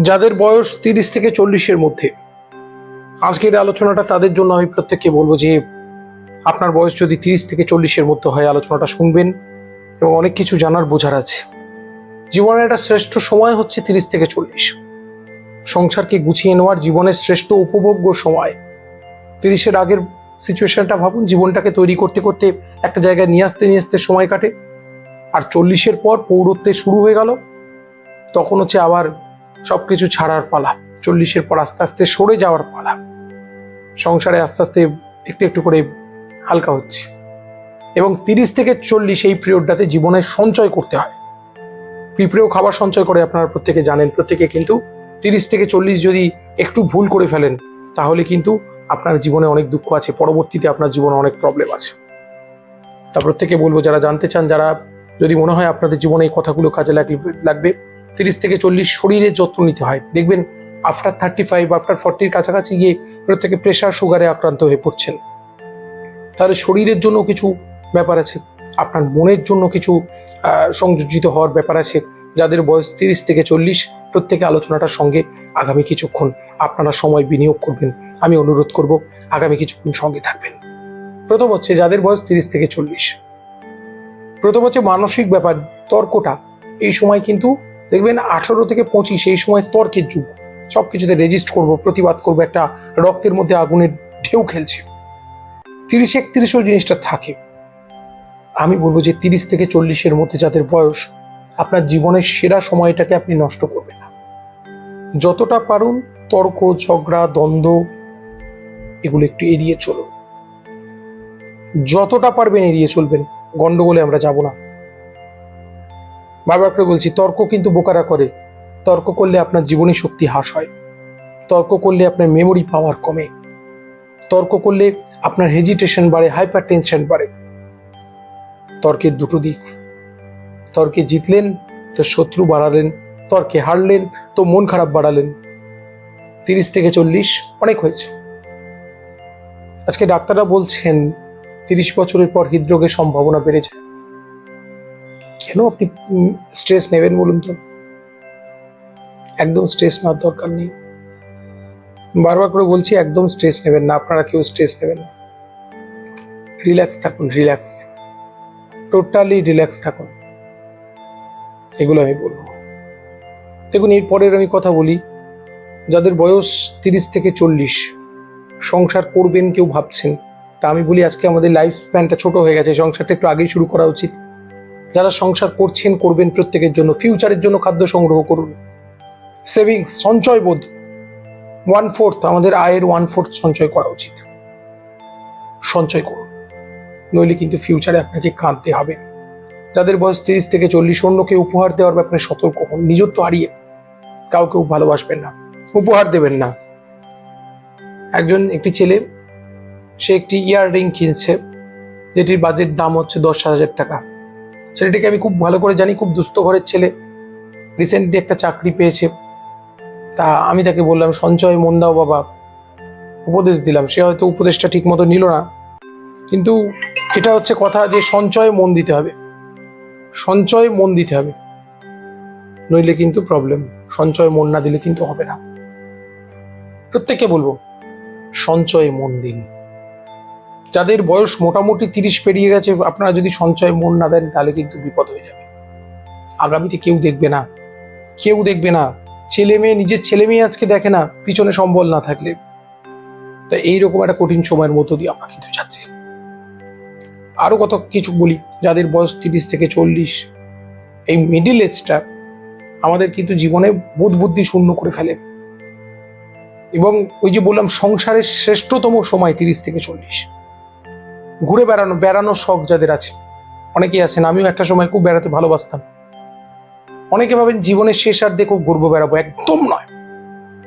যাদের বয়স তিরিশ থেকে চল্লিশের মধ্যে। আজকের আলোচনাটা তাদের জন্য আমি প্রত্যেককে বলব যে, আপনার বয়স যদি তিরিশ থেকে চল্লিশের মধ্যে হয়, আলোচনাটা শুনবেন এবং অনেক কিছু জানার বোঝার আছে। জীবনের একটা শ্রেষ্ঠ সময় হচ্ছে তিরিশ থেকে চল্লিশ। সংসারকে গুছিয়ে নেওয়ার জীবনের শ্রেষ্ঠ উপভোগ্য সময়। তিরিশের আগের সিচুয়েশনটা ভাবুন, জীবনটাকে তৈরি করতে করতে একটা জায়গায় নিয়ে আসতে নিয়ে আসতে সময় কাটে। আর চল্লিশের পর পৌরত্বে শুরু হয়ে গেল। তখন হচ্ছে আবার সব কিছু ছাড়ার পালা, চল্লিশের পর আস্তে আস্তে সরে যাওয়ার পালা। সংসারে আস্তে আস্তে একটু একটু করে হালকা হচ্ছে। এবং তিরিশ থেকে চল্লিশ এই পিরিয়ডটাতে জীবনে সঞ্চয় করতে হয়। পিঁপড়েও খাবার সঞ্চয় করে আপনারা প্রত্যেকে জানেন, প্রত্যেকে কিন্তু তিরিশ থেকে চল্লিশ যদি একটু ভুল করে ফেলেন, তাহলে কিন্তু আপনার জীবনে অনেক দুঃখ আছে, পরবর্তীতে আপনার জীবনে অনেক প্রবলেম আছে। তা প্রত্যেকে বলব, যারা জানতে চান, যারা যদি মনে হয় আপনাদের জীবনে এই কথাগুলো কাজে লাগবে তিরিশ থেকে চল্লিশ শরীরের যত্ন নিতে হয়। দেখবেন আফটার থার্টি ফাইভ আফটার ফর্টির কাছাকাছি গিয়ে প্রত্যেকে প্রেশার সুগারে আক্রান্ত হয়ে পড়ছেন। তাহলে শরীরের জন্য কিছু ব্যাপার আছে। আপনার মনের জন্য কিছু সংযোজিত হওয়ার ব্যাপার আছে। যাদের বয়স তিরিশ থেকে চল্লিশ, প্রত্যেকে আলোচনাটার সঙ্গে আগামী কিছুক্ষণ আপনারা সময় বিনিয়োগ করবেন। আমি অনুরোধ করব, আগামী কিছুক্ষণ সঙ্গে থাকবেন। প্রথম হচ্ছে যাদের বয়স তিরিশ থেকে চল্লিশ। প্রথম হচ্ছে মানসিক ব্যাপার, তর্কটা। এই সময় কিন্তু দেখবেন আঠারো থেকে পঁচিশ এই সময় তর্কের যুগ। সব কিছুতে রেজিস্ট করব, প্রতিবাদ করব, একটা রক্তের মধ্যে আগুনের ঢেউ খেলছে। তিরিশ একত্রিশও জিনিসটা থাকে। আমি বলব যে তিরিশ থেকে চল্লিশের মধ্যে যাদের বয়স, আপনার জীবনের সেরা সময়টাকে আপনি নষ্ট করবেন না। যতটা পারুন তর্ক, ঝগড়া, দ্বন্দ্ব, এগুলো একটু এড়িয়ে চলুন। যতটা পারবেন এড়িয়ে চলবেন, গন্ডগোলে আমরা যাব না। বারবার বলছি, তর্ক কিন্তু বোকারা করে। তর্ক করলে আপনার জীবনী শক্তি হ্রাস হয়। তর্ক করলে আপনার মেমোরি পাওয়ার কমে। তর্ক করলে আপনার হেজিটেশন বাড়ে হাইপার টেনশন বাড়ে। তর্কের দুটো দিক। তর্কে জিতলেন, তো শত্রু বাড়ালেন। তর্কে হারলেন, তো মন খারাপ বাড়ালেন। তিরিশ থেকে চল্লিশ, অনেক হয়েছে। আজকে ডাক্তাররা বলছেন, তিরিশ বছরের পর হৃদরোগের সম্ভাবনা বেড়ে যায়। কেন? আপনি স্ট্রেস নেবেন বলুন তো। একদম স্ট্রেস নেওয়ার দরকার নেই। বারবার করে বলছি, একদম স্ট্রেস নেবেন না, আপনারা কেউ স্ট্রেস নেবেন না। রিল্যাক্স থাকুন রিল্যাক্স টোটালি রিল্যাক্স থাকুন। এগুলো আমি বলব। দেখুন এরপরের আমি কথা বলি, যাদের বয়স তিরিশ থেকে চল্লিশ, সংসার করবেন কেউ ভাবছেন। তা আমি বলি, আজকে আমাদের লাইফ স্প্যানটা ছোট হয়ে গেছে, সংসারটা একটু আগেই শুরু করা উচিত। যারা সংসার করছেন, করবেন প্রত্যেকের জন্য ফিউচারের জন্য খাদ্য সংগ্রহ করুন। সেভিংস সঞ্চয় বোধ। ওয়ান ফোর্থ আমাদের আয়ের ওয়ান ফোর্থ সঞ্চয় করা উচিত। সঞ্চয় করুন। নইলে কিন্তু ফিউচারে আপনাকে কাঁদতে হবে। যাদের বয়স তিরিশ থেকে চল্লিশ, অন্যকে উপহার দেওয়ার ব্যাপারে সতর্ক হন। নিজত্ব হারিয়ে কাউকে ভালোবাসবেন না, উপহার দেবেন না। একজন একটি ছেলে, সে একটি ইয়ার রিং কিনছে, যেটির বাজেট দাম হচ্ছে দশ হাজার টাকা। ছেলেটিকে আমি খুব ভালো করে জানি, খুব দুস্থ ঘরের ছেলে। রিসেন্টলি একটা চাকরি পেয়েছে। তা আমি তাকে বললাম, সঞ্চয় মন দাও বাবা, উপদেশ দিলাম। সে হয়তো উপদেশটা ঠিক মতো নিল না। কিন্তু এটা হচ্ছে কথা যে সঞ্চয়ে মন দিতে হবে। সঞ্চয়ে মন দিতে হবে। নইলে কিন্তু প্রবলেম সঞ্চয়ে মন না দিলে কিন্তু হবে না। প্রত্যেককে বলব, সঞ্চয়ে মন দিন। যাদের বয়স মোটামুটি তিরিশ পেরিয়ে গেছে, আপনারা যদি সঞ্চয় মন না দেন, তাহলে কিন্তু বিপদ হয়ে যাবে। আগামীতে কেউ দেখবে না। কেউ দেখবে না। ছেলে মেয়ে, নিজের ছেলে মেয়ে আজকে দেখে না, পিছনে সম্বল না থাকলে। তা এইরকম একটা কঠিন সময়ের মধ্য দিয়ে আমরা কিন্তু যাচ্ছি। আরও কত কিছু বলি, যাদের বয়স তিরিশ থেকে চল্লিশ। এই মিডিল এজটা আমাদের কিন্তু জীবনে বোধ বুদ্ধি শূন্য করে ফেলে। এবং ওই যে বললাম, সংসারের শ্রেষ্ঠতম সময় তিরিশ থেকে চল্লিশ। ঘুরে বেড়ানো, বেড়ানোর শখ যাদের আছে। অনেকেই আছেন, আমিও একটা সময় খুব বেড়াতে ভালোবাসতাম। অনেকে ভাবেন জীবনের শেষ আর খুব ঘুরবো, বেড়াবো, একদম নয়।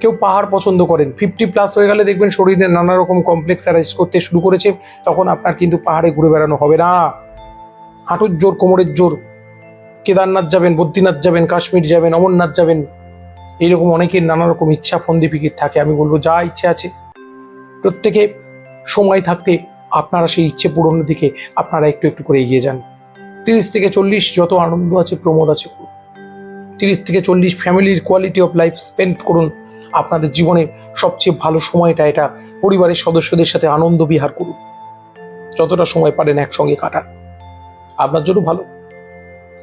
কেউ পাহাড় পছন্দ করেন ফিফটি প্লাস হয়ে গেলে দেখবেন শরীরে নানা রকম কমপ্লেক্স অ্যারাইজ করতে শুরু করেছে, তখন আপনার কিন্তু পাহাড়ে ঘুরে বেড়ানো হবে না। হাঁটুর জোর, কোমরের জোর। কেদারনাথ যাবেন, বদ্রীনাথ যাবেন, কাশ্মীর যাবেন, অমরনাথ যাবেন। এইরকম অনেকের নানা রকম ইচ্ছা, ফন্দি ফিকির থাকে, আমি বলব যা ইচ্ছে আছে। প্রত্যেকে সময় থাকতে আপনারা সেই ইচ্ছে পূরণের দিকে আপনারা একটু একটু করে এগিয়ে যান। তিরিশ থেকে চল্লিশ যত আনন্দ আছে, প্রমোদ আছে তিরিশ থেকে চল্লিশ ফ্যামিলির কোয়ালিটি অফ লাইফ স্পেন্ড করুন। আপনাদের জীবনে সবচেয়ে ভালো সময়টা এটা পরিবারের সদস্যদের সাথে আনন্দ বিহার করুন। যতটা সময় পারেন একসঙ্গে কাটান। আপনার জন্য ভালো।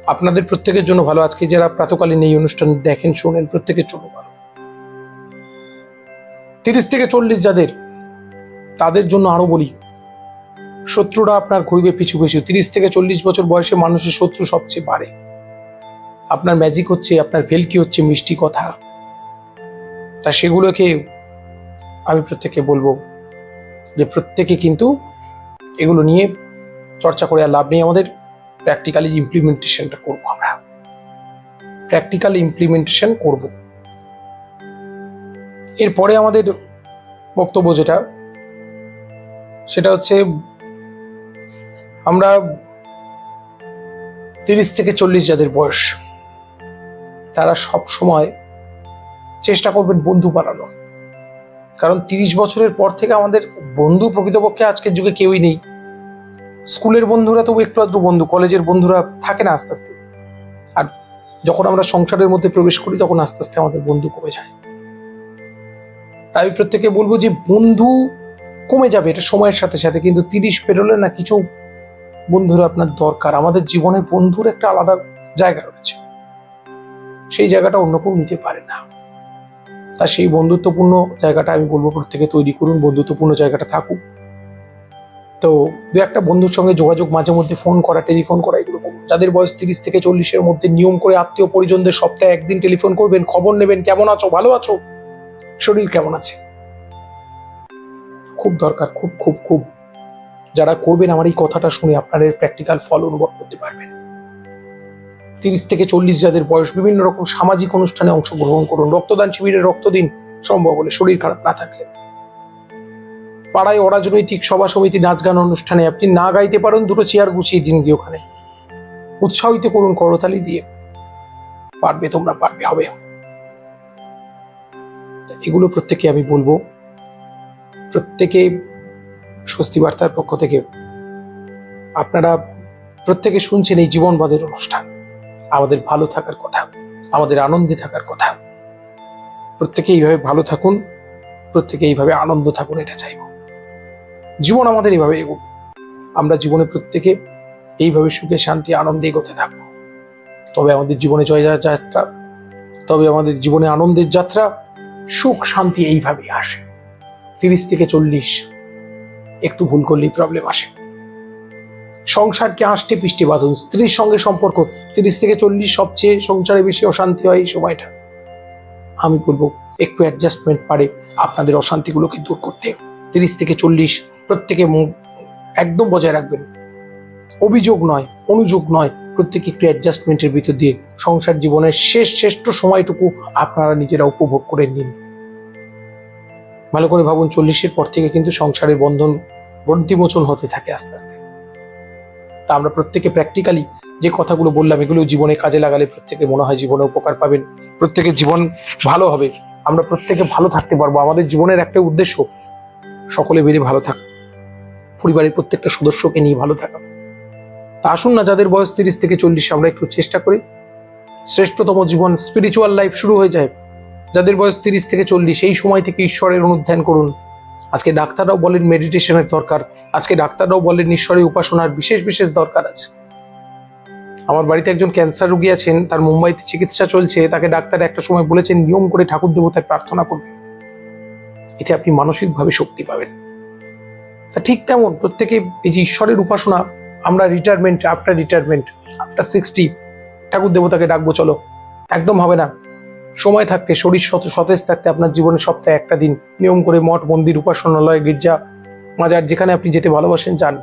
আপনাদের প্রত্যেকের জন্য ভালো। আজকে যারা প্রাতকালীন এই অনুষ্ঠান দেখেন, শোনেন, প্রত্যেকের জন্য ভালো। তিরিশ থেকে চল্লিশ যাদের, তাদের জন্য আরও বলি শত্রুরা আপনার ঘুরবে পিছু পিছু। তিরিশ থেকে চল্লিশ বছর বয়সে মানুষের শত্রু সবচেয়ে বাড়ে। আপনার ম্যাজিক হচ্ছে, আপনার ভেলকি হচ্ছে, মিষ্টি কথা। তা সেগুলোকে আমি প্রত্যেককে বলব যে প্রত্যেকে কিন্তু এগুলো নিয়ে চর্চা করে আর লাভ নেই। আমাদের প্র্যাকটিক্যালি ইমপ্লিমেন্টেশনটা করব আমরা। প্র্যাকটিক্যাল ইমপ্লিমেন্টেশন করব। এরপরে আমাদের বক্তব্য যেটা, সেটা হচ্ছে আমরা তিরিশ থেকে চল্লিশ যাদের বয়স, তারা সব সময় চেষ্টা করবেন বন্ধু বানানোর। কারণ তিরিশ বছরের পর থেকে আমাদের বন্ধু প্রকৃতপক্ষে আজকের যুগে কেউই নেই। স্কুলের বন্ধুরা তবু একটু আধটু বন্ধু, কলেজের বন্ধুরা থাকে না আস্তে আস্তে। আর যখন আমরা সংসারের মধ্যে প্রবেশ করি, তখন আস্তে আস্তে আমাদের বন্ধু কমে যায়। তাই প্রত্যেকে বলব যে বন্ধু কমে যাবে, এটা সময়ের সাথে সাথে। কিন্তু তিরিশ পেরোলে না কিছু বন্ধুরা, আপনার দরকার। আমাদের জীবনে বন্ধুর একটা আলাদা জায়গা রয়েছে। সেই জায়গাটা অন্য কেউ নিতে পারে না। তা সেই বন্ধুত্বপূর্ণ জায়গাটা আমি বলব, প্রত্যেকে তৈরি করুন, বন্ধুত্বপূর্ণ জায়গাটা থাকুক। তো দু একটা বন্ধুর সঙ্গে যোগাযোগ মাঝে মধ্যে ফোন করা, টেলিফোন করা, এগুলো করুন। যাদের বয়স তিরিশ থেকে চল্লিশের মধ্যে, নিয়ম করে আত্মীয় পরিজনদের সপ্তাহে একদিন টেলিফোন করবেন, খবর নেবেন, কেমন আছো? ভালো আছো? শরীর কেমন আছে? খুব দরকার, খুব খুব খুব। যারা করবেন আমার এই কথাটা শুনে আপনার এর প্র্যাকটিক্যাল ফল অনুভব করতে পারবেন। তিরিশ থেকে চল্লিশ যাদের বয়স, বিভিন্ন রকম সামাজিক অনুষ্ঠানে অংশগ্রহণ করুন। রক্তদান শিবিরে রক্ত দিন সম্ভব হলে শরীর খারাপ না থাকলে। পাড়ায় অরাজনৈতিক সভা সমিতি নাচ গান অনুষ্ঠানে আপনি না গাইতে পারেন, দুটো চেয়ার গুছিয়ে দিন গিয়ে ওখানে। উৎসাহিত করুন করতালি দিয়ে। পারবে তোমরা, পারবে, হবে এগুলো প্রত্যেকে আমি বলব। প্রত্যেকে স্বস্তি বার্তার পক্ষ থেকে আপনারা প্রত্যেকে শুনছেন এই জীবনবাদের অনুষ্ঠান। আমাদের ভালো থাকার কথা, আমাদের আনন্দে থাকার কথা। প্রত্যেকে এইভাবে ভালো থাকুন, প্রত্যেকে এইভাবে আনন্দ থাকুন, এটা চাইব। জীবন আমাদের এইভাবে এগো আমরা জীবনে প্রত্যেকে এইভাবে সুখে, শান্তি, আনন্দে এগোতে থাকব। তবে আমাদের জীবনে জয় যাত্রা, তবে আমাদের জীবনে আনন্দের যাত্রা সুখ, শান্তি এইভাবেই আসে। তিরিশ থেকে চল্লিশ একটু ভুল করলেই প্রবলেম আসে। সংসারকে আষ্টে পিষ্টে বাঁধুন। স্ত্রীর সঙ্গে সম্পর্ক, তিরিশ থেকে চল্লিশ সবচেয়ে সংসারে বেশি অশান্তি হয় এই সময়টা। আমি বলব, একটু অ্যাডজাস্টমেন্ট পারে আপনাদের অশান্তিগুলোকে দূর করতে। তিরিশ থেকে চল্লিশ প্রত্যেকে একদম বজায় রাখবেন। অভিযোগ নয়, অনুযোগ নয়, প্রত্যেকে একটু অ্যাডজাস্টমেন্টের ভিতর দিয়ে সংসার জীবনের শেষ, শ্রেষ্ঠ সময়টুকু আপনারা নিজেরা উপভোগ করে নিন। ভালো করে ভাবুন, চল্লিশের পর থেকে কিন্তু সংসারের বন্ধন গ্রন্থিমোচন হতে থাকে আস্তে আস্তে। তা আমরা প্রত্যেকে প্র্যাকটিক্যালি যে কথাগুলো বললাম, এগুলো জীবনে কাজে লাগালে প্রত্যেকে মনে হয় জীবনে উপকার পাবেন প্রত্যেকের জীবন ভালো হবে। আমরা প্রত্যেকে ভালো থাকতে পারব। আমাদের জীবনের একটা উদ্দেশ্য, সকলে বেড়ে ভালো থাকা, পরিবারের প্রত্যেকটা সদস্যকে নিয়ে ভালো থাকা। তা আসুন না, যাদের বয়স তিরিশ থেকে চল্লিশ, আমরা একটু চেষ্টা করি। শ্রেষ্ঠতম জীবন স্পিরিচুয়াল লাইফ শুরু হয়ে যায়। যাদের বয়স তিরিশ থেকে চল্লিশ, এই সময় থেকে ঈশ্বরের অনুধ্যান করুন। আজকে ডাক্তাররাও বলেন মেডিটেশনের দরকার। আজকে ডাক্তাররাও বলেন ঈশ্বরের উপাসনার বিশেষ বিশেষ দরকার আছে। আমার বাড়িতে একজন ক্যান্সার রোগী আছেন, তার মুম্বাইতে চিকিৎসা চলছে, তাকে ডাক্তার একটা সময় বলেছেন, নিয়ম করে ঠাকুর দেবতায় প্রার্থনা করবে। এতে আপনি মানসিকভাবে শক্তি পাবেন। তা ঠিক তেমন, প্রত্যেকে এই যে ঈশ্বরের উপাসনা, আমরা retirement after retirement after sixty ঠাকুর দেবতাকে ডাকবো, চলো। একদম হবে না। সময় থাকতে, শরীর সত, সতেজ থাকতে আপনার জীবনে সপ্তাহে একটা দিন নিয়ম করে মঠ, মন্দির, উপাসনালয়, গির্জা, মাজার, যেখানে আপনি যেতে ভালোবাসেন, যান।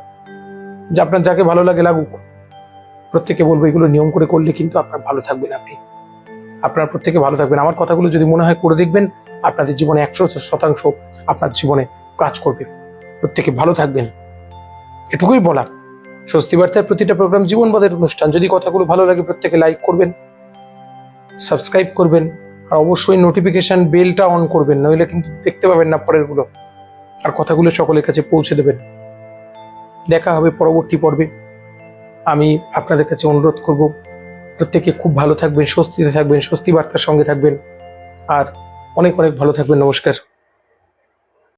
যে আপনার যাকে ভালো লাগে লাগুক প্রত্যেকে বলব এগুলো নিয়ম করে করলে কিন্তু আপনার ভালো থাকবেন আপনি। আপনার প্রত্যেকে ভালো থাকবেন। আমার কথাগুলো যদি মনে হয় করে দেখবেন, আপনাদের জীবনে একশো শতাংশ আপনার জীবনে কাজ করবে। প্রত্যেকে ভালো থাকবেন। এটুকুই বলা স্বস্তি প্রতিটা প্রোগ্রাম জীবনবাদের অনুষ্ঠান। যদি কথাগুলো ভালো লাগে, প্রত্যেকে লাইক করবেন। সাবস্ক্রাইব করবেন আর অবশ্যই নোটিফিকেশান বেলটা অন করবেন, নইলে কিন্তু দেখতে পাবেন না পরেরগুলো। আর কথাগুলো সকলের কাছে পৌঁছে দেবেন। দেখা হবে পরবর্তী পর্বে। আমি আপনাদের কাছে অনুরোধ করব, প্রত্যেকে খুব ভালো থাকবেন, স্বস্তিতে থাকবেন স্বস্তি বার্তার সঙ্গে থাকবেন। আর অনেক অনেক ভালো থাকবেন, নমস্কার।